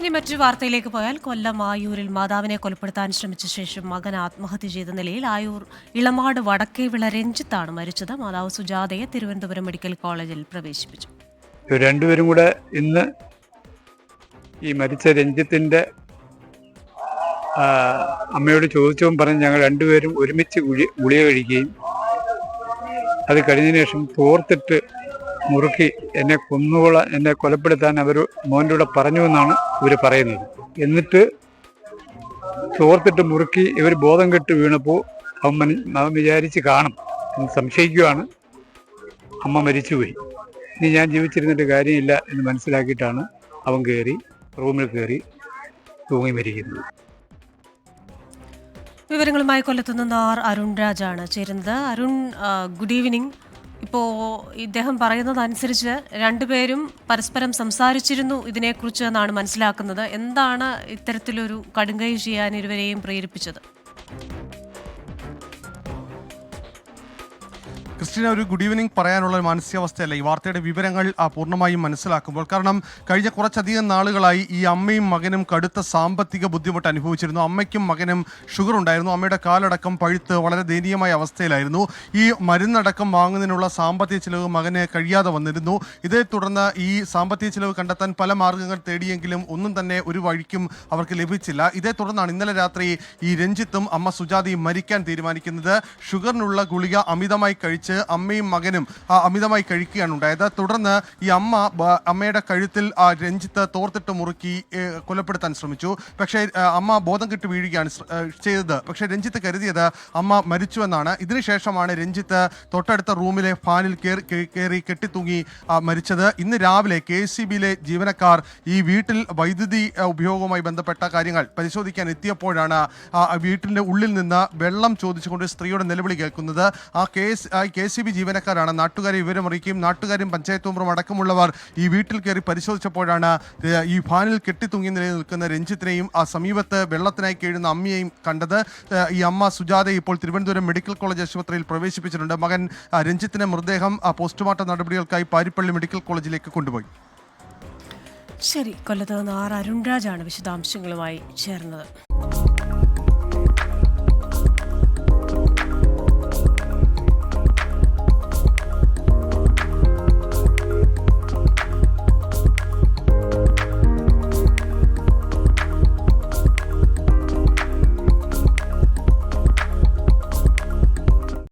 ഇനി മറ്റൊരു വാർത്തയിലേക്ക് പോയാൽ കൊല്ലം ആയൂരിൽ മാതാവിനെ കൊലപ്പെടുത്താൻ ശ്രമിച്ച ശേഷം മകൻ ആത്മഹത്യ ചെയ്ത നിലയിൽ ആയൂർ ഇളമാട് വടക്കേവിള രഞ്ജിത്താണ് മരിച്ചത്. മാതാവ് സുജാതയെ തിരുവനന്തപുരം മെഡിക്കൽ കോളേജിൽ പ്രവേശിപ്പിച്ചു. രണ്ടുപേരും കൂടെ ഇന്ന് ഈ മരിച്ച രഞ്ജിത്തിന്റെ അമ്മയോട് ചോദിച്ചും പറഞ്ഞ് ഞങ്ങൾ രണ്ടുപേരും ഒരുമിച്ച് ഗുളി ഗുളിക കഴിക്കുകയും അത് കഴിഞ്ഞതിന് ശേഷം തോർത്തിട്ട് മുറുക്കി എന്നെ കൊന്നുകൊള്ള എന്നെ കൊലപ്പെടുത്താൻ അവർ മോന്റെ കൂടെ പറഞ്ഞു എന്നാണ് ഇവർ പറയുന്നത്. എന്നിട്ട് ചോർത്തിട്ട് മുറുക്കി ഇവർ ബോധം കെട്ട് വീണപ്പോൾ മന- അവൻ വിചാരിച്ച് കാണും എന്ന് സംശയിക്കുകയാണ് അമ്മ മരിച്ചുപോയി. ഇനി ഞാൻ ജീവിച്ചിരുന്നിട്ട് കാര്യമില്ല എന്ന് മനസ്സിലാക്കിയിട്ടാണ് അവൻ കയറി റൂമിൽ കയറി തൂങ്ങി മരിക്കുന്നത്. വിവരങ്ങളുമായി കൊല്ലത്തുനിന്ന് ആർ അരുൺ രാജാണ് ചേരുന്നത്. Arun good evening. ഇപ്പോൾ ഇദ്ദേഹം പറയുന്നതനുസരിച്ച് രണ്ടുപേരും പരസ്പരം സംസാരിച്ചിരുന്നു ഇതിനെക്കുറിച്ച് എന്നാണ് മനസ്സിലാക്കുന്നത്. എന്താണ് ഇത്തരത്തിലൊരു കടുങ്കൈ ചെയ്യാൻ ഇരുവരെയും പ്രേരിപ്പിച്ചത്? ക്രിസ്റ്റീന ഒരു ഗുഡ് ഈവനിങ് പറയാനുള്ള ഒരു മാനസികാവസ്ഥയല്ല? ഈ വാർത്തയുടെ വിവരങ്ങൾ പൂർണമായും മനസ്സിലാക്കുമ്പോൾ. കാരണം കഴിഞ്ഞ കുറച്ചധികം നാളുകളായി ഈ അമ്മയും മകനും കടുത്ത സാമ്പത്തിക ബുദ്ധിമുട്ട് അനുഭവിച്ചിരുന്നു. അമ്മയ്ക്കും മകനും ഷുഗർ ഉണ്ടായിരുന്നു. അമ്മയുടെ കാലടക്കം പഴുത്ത് വളരെ ദയനീയമായ അവസ്ഥയിലായിരുന്നു. ഈ മരുന്നടക്കം വാങ്ങുന്നതിനുള്ള സാമ്പത്തിക ചിലവ് മകന് കഴിയാതെ വന്നിരുന്നു. ഇതേ തുടർന്ന് ഈ സാമ്പത്തിക ചിലവ് കണ്ടെത്താൻ പല മാർഗങ്ങൾ തേടിയെങ്കിലും ഒന്നും തന്നെ ഒരു വഴിക്കും അവർക്ക് ലഭിച്ചില്ല. ഇതേ തുടർന്നാണ് ഇന്നലെ രാത്രി ഈ രഞ്ജിത്തും അമ്മ സുജാതയും മരിക്കാൻ തീരുമാനിക്കുന്നത്. ഷുഗറിനുള്ള ഗുളിക അമിതമായി കഴിച്ച് അമ്മയും മകനും അമിതമായി കഴിക്കുകയാണ് ഉണ്ടായത്. തുടർന്ന് ഈ അമ്മ അമ്മയുടെ കഴുത്തിൽ രഞ്ജിത്ത് തോർത്തിട്ട് മുറുക്കി കൊലപ്പെടുത്താൻ ശ്രമിച്ചു. പക്ഷേ അമ്മ ബോധം കിട്ടി വീഴുകയാണ് ചെയ്തത്. പക്ഷേ രഞ്ജിത്ത് കരുതിയത് അമ്മ മരിച്ചുവെന്നാണ്. ഇതിനുശേഷമാണ് രഞ്ജിത്ത് തൊട്ടടുത്ത റൂമിലെ ഫാനിൽ കയറി കെട്ടിത്തൂങ്ങി മരിച്ചത്. ഇന്ന് രാവിലെ കെ ജീവനക്കാർ ഈ വീട്ടിൽ വൈദ്യുതി ഉപയോഗവുമായി ബന്ധപ്പെട്ട കാര്യങ്ങൾ പരിശോധിക്കാൻ എത്തിയപ്പോഴാണ് ആ വീട്ടിന്റെ ഉള്ളിൽ നിന്ന് വെള്ളം ചോദിച്ചുകൊണ്ട് സ്ത്രീയുടെ നിലവിളി കേൾക്കുന്നത്. ആ K S K C B ജീവനക്കാരാണ്. നാട്ടുകാരെ വിവരം അറിയിക്കുകയും നാട്ടുകാരും പഞ്ചായത്ത് മെമ്പറും അടക്കമുള്ളവർ ഈ വീട്ടിൽ കയറി പരിശോധിച്ചപ്പോഴാണ് ഈ ഫാനിൽ കെട്ടിത്തൂങ്ങി നിലയിൽ നിൽക്കുന്ന രഞ്ജിത്തിനെയും ആ സമീപത്ത് വെള്ളത്തിനായി കീഴുന്ന അമ്മയെയും കണ്ടത്. ഈ അമ്മ സുജാതയെ ഇപ്പോൾ തിരുവനന്തപുരം മെഡിക്കൽ കോളേജ് ആശുപത്രിയിൽ പ്രവേശിപ്പിച്ചിട്ടുണ്ട്. മകൻ രഞ്ജിത്തിന്റെ മൃതദേഹം പോസ്റ്റ്മോർട്ടം നടപടികൾക്കായി പാരിപ്പള്ളി മെഡിക്കൽ കോളേജിലേക്ക് കൊണ്ടുപോയി. ശരി കൊല്ലത്ത് നിന്ന് ആർ അരുൺരാജാണ് വിശദാംശങ്ങളുമായി ചേർന്നത്.